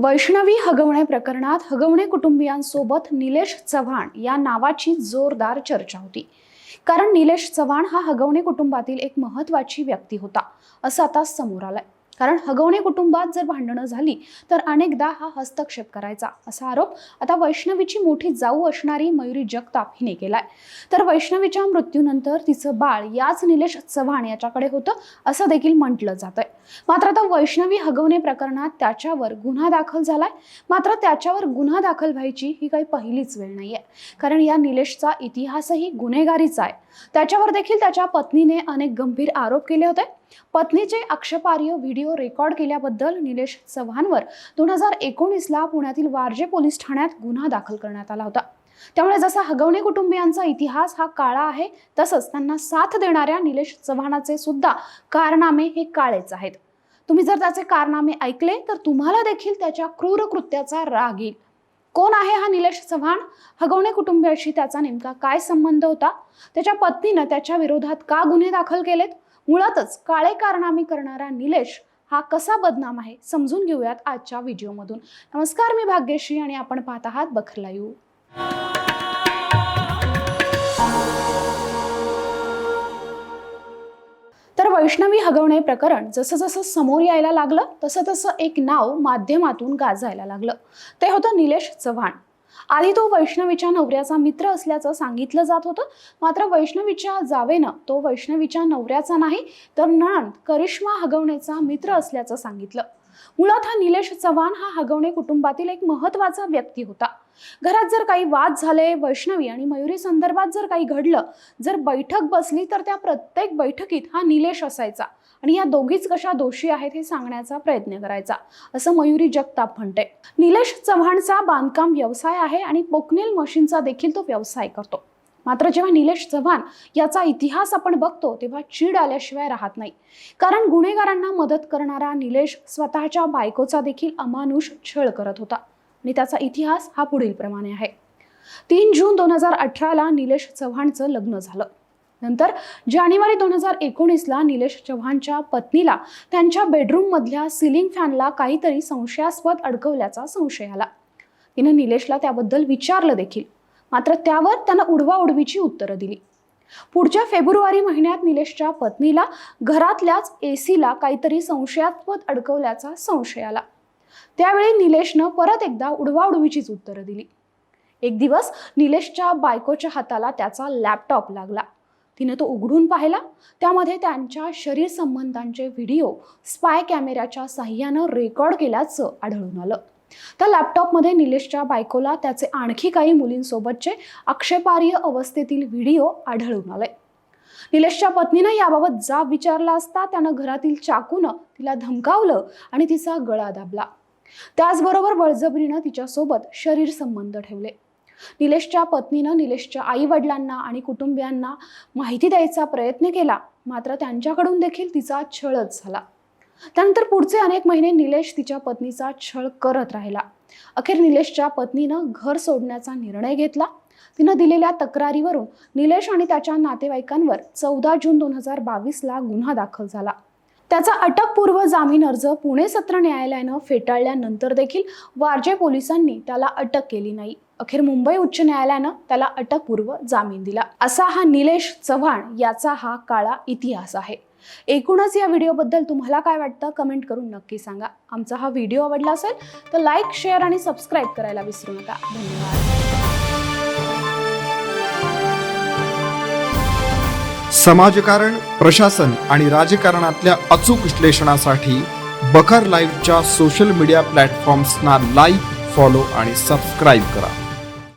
वैष्णवी हगवणे प्रकरणात हगवणे कुटुंबियांसोबत निलेश चव्हाण या नावाची जोरदार चर्चा होती. कारण निलेश चव्हाण हा हगवणे कुटुंबातील एक महत्वाची व्यक्ती होता असं आता समोर आलंय. कारण हगवणे कुटुंबात जर भांडणं झाली तर अनेकदा हा हस्तक्षेप करायचा असा आरोप आता वैष्णवीची मोठी जाऊ असणारी मयुरी जगताप हिने केलाय. तर वैष्णवीच्या मृत्यूनंतर तिचं बाळ याच निलेश चव्हाण याच्याकडे होतं असं देखील म्हटलं जातंय. मात्र आता वैष्णवी हगवणे प्रकरणात त्याच्यावर गुन्हा दाखल झालाय. मात्र त्याच्यावर गुन्हा दाखल व्हायची ही काही पहिलीच वेळ नाहीये. कारण या निलेशचा इतिहासही गुन्हेगारीचा आहे. त्याच्यावर देखील त्याच्या पत्नीने अनेक गंभीर आरोप केले होते. पत्नीचे आक्षेपार्ह व्हिडिओ रेकॉर्ड केल्याबद्दल निलेश चव्हाणवर दोन हजार एकोणीसला पुण्यातील वारजे पोलीस ठाण्यात गुन्हा दाखल करण्यात आला होता. त्यामुळे जसा हगवणे कुटुंबियांचा इतिहास हा काळा आहे तसंच त्यांना साथ देणाऱ्या निलेश चव्हाणाचे सुद्धा कारनामे हे काळेच आहेत. तुम्ही जर त्याचे कारनामे ऐकले तर तुम्हाला देखील त्याच्या क्रूर कृत्याचा राग येईल. कोण आहे हा निलेश चव्हाण? हगवणे कुटुंबियाशी त्याचा नेमका काय संबंध होता? त्याच्या पत्नीनं त्याच्या विरोधात का गुन्हे दाखल केलेत? मुळातच काळे कारनामे करणारा निलेश हा कसा बदनाम आहे समजून घेऊयात आजच्या व्हिडिओमधून. नमस्कार मी भाग्यश्री आणि आपण पाहत आहात बखरलायू तर वैष्णवी हगवणे प्रकरण जसं जसं समोर यायला लागलं तसं तसं एक नाव माध्यमातून गाजायला लागलं. ते होतं निलेश चव्हाण. आधी तो वैष्णवीच्या नवऱ्याचा मित्र असल्याचं सांगितलं जात होतं. मात्र वैष्णवीच्या जावेनं तो वैष्णवीच्या नवऱ्याचा नाही तर नणंद करिश्मा हगवण्याचा मित्र असल्याचं सांगितलं. मुळात हा निलेश चव्हाण हा हगवणे कुटुंबातील एक महत्त्वाचा व्यक्ती होता. घरात जर काही वाद झाले वैष्णवी आणि मयुरी संदर्भात जर काही घडलं जर बैठक बसली तर त्या प्रत्येक बैठकीत हा निलेश असायचा आणि या दोघीच कशा दोषी आहेत हे सांगण्याचा प्रयत्न करायचा असं मयुरी जगताप म्हणते. निलेश चव्हाणचा बांधकाम व्यवसाय आहे आणि पोकनेल मशीनचा देखील तो व्यवसाय करतो. मात्र जेव्हा निलेश चव्हाण याचा इतिहास आपण बघतो तेव्हा चीड आल्याशिवाय राहत नाही. कारण गुन्हेगारांना मदत करणारा निलेश स्वतःच्या बायकोचा देखील अमानुष छळ करत होता. आणि त्याचा इतिहास हा पुढील प्रमाणे आहे. तीन जून दोन हजार अठराला निलेश चव्हाणचं लग्न झालं. नंतर जानेवारी दोन हजार एकोणीसला निलेश चव्हाणच्या पत्नीला त्यांच्या बेडरूममधल्या सिलिंग फॅनला काहीतरी संशयास्पद अडकवल्याचा संशय आला. तिनं निलेशला त्याबद्दल विचारलं देखील. मात्र त्यावर त्यांना उडवाउडवीची उत्तरं दिली. पुढच्या फेब्रुवारी महिन्यात निलेशच्या पत्नीला घरातल्याच एसीला काहीतरी संशयास्पद अडकवल्याचा संशय आला. त्यावेळी निलेशनं परत एकदा उडवाउडवीचीच उत्तरं दिली. एक दिवस निलेशच्या बायकोच्या हाताला त्याचा लॅपटॉप लागला. तिने तो उघडून पाहिला. त्यामध्ये त्यांच्या शरीर संबंधांचे व्हिडिओ स्पाय कॅमेऱ्याच्या साह्यानं रेकॉर्ड केल्याचं आढळून आलं. त्या लॅपटॉपमध्ये निलेशच्या बायकोला त्याचे आणखी काही मुलींसोबतचे आक्षेपार्ह अवस्थेतील व्हिडिओ आढळून आले. निलेशच्या पत्नीनं याबाबत जाब विचारला असता त्यानं घरातील चाकूनं तिला धमकावलं आणि तिचा गळा दाबला. त्याचबरोबर बळजबरीनं तिच्यासोबत शरीर संबंध ठेवले. निलेशच्या पत्नीनं निलेशच्या आई वडिलांना आणि कुटुंबियांना माहिती द्यायचा प्रयत्न केला मात्र त्यांच्याकडून देखील तिचा छळच झाला. त्यानंतर पुढचे अनेक महिने निलेश तिच्या पत्नीचा छळ करत राहिला. अखेर निलेशच्या पत्नीनं घर सोडण्याचा निर्णय घेतला. तिनं दिलेल्या तक्रारीवरून निलेश आणि त्याच्या नातेवाईकांवर चौदा जून दोन हजार बावीसला गुन्हा दाखल झाला. त्याचा अटकपूर्व जामीन अर्ज पुणे सत्र न्यायालयानं फेटाळल्यानंतर देखील वारजे पोलिसांनी त्याला अटक केली नाही. अखेर मुंबई उच्च न्यायालयानं त्याला अटकपूर्व जामीन दिला. असा हा निलेश चव्हाण याचा हा काळा इतिहास आहे. एकूणच या व्हिडिओबद्दल तुम्हाला काय वाटतं कमेंट करून नक्की सांगा. आमचा हा व्हिडिओ आवडला असेल तर लाईक शेअर आणि सबस्क्राईब करायला विसरू नका. धन्यवाद. समाजकारण प्रशासन आणि राजकारणातल्या अचूक विश्लेषणासाठी बखर लाईव्हच्या सोशल मीडिया प्लॅटफॉर्म्सना लाईक फॉलो आणि सबस्क्राईब करा.